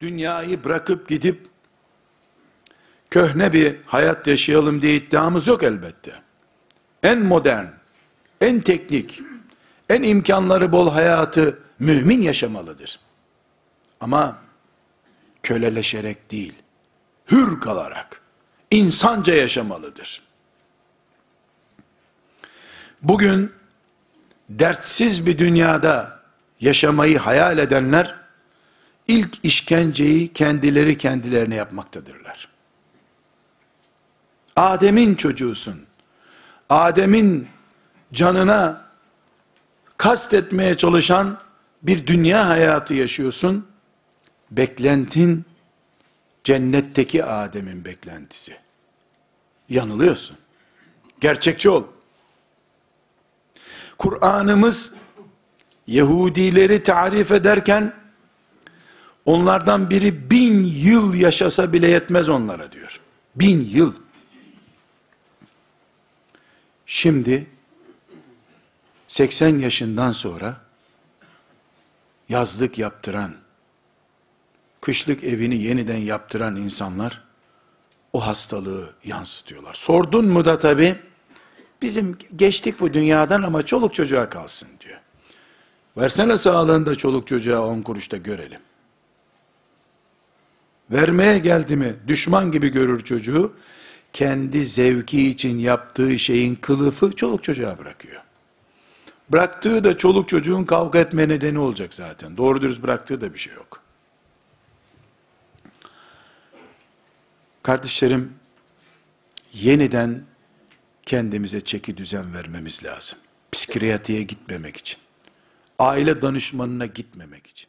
dünyayı bırakıp gidip köhne bir hayat yaşayalım diye iddiamız yok elbette. En modern, en teknik, en imkanları bol hayatı mümin yaşamalıdır. Ama köleleşerek değil, hür kalarak, insanca yaşamalıdır. Bugün dertsiz bir dünyada yaşamayı hayal edenler ilk işkenceyi kendileri kendilerine yapmaktadırlar. Adem'in çocuğusun. Adem'in canına kastetmeye çalışan bir dünya hayatı yaşıyorsun. Beklentin cennetteki Adem'in beklentisi. Yanılıyorsun. Gerçekçi ol. Kur'an'ımız Yahudileri tarif ederken onlardan biri bin yıl yaşasa bile yetmez onlara diyor. Bin yıl. Şimdi 80 yaşından sonra yazlık yaptıran, kışlık evini yeniden yaptıran insanlar o hastalığı yansıtıyorlar. Sordun mu da tabi, bizim geçtik bu dünyadan ama çoluk çocuğa kalsın diyor. Versene sağlığında çoluk çocuğa on kuruşta görelim. Vermeye geldi mi düşman gibi görür çocuğu, kendi zevki için yaptığı şeyin kılıfı çoluk çocuğa bırakıyor. Bıraktığı da çoluk çocuğun kavga etme nedeni olacak zaten. Doğru dürüst bıraktığı da bir şey yok. Kardeşlerim, yeniden kendimize çeki düzen vermemiz lazım. Psikiyatriye gitmemek için. Aile danışmanına gitmemek için.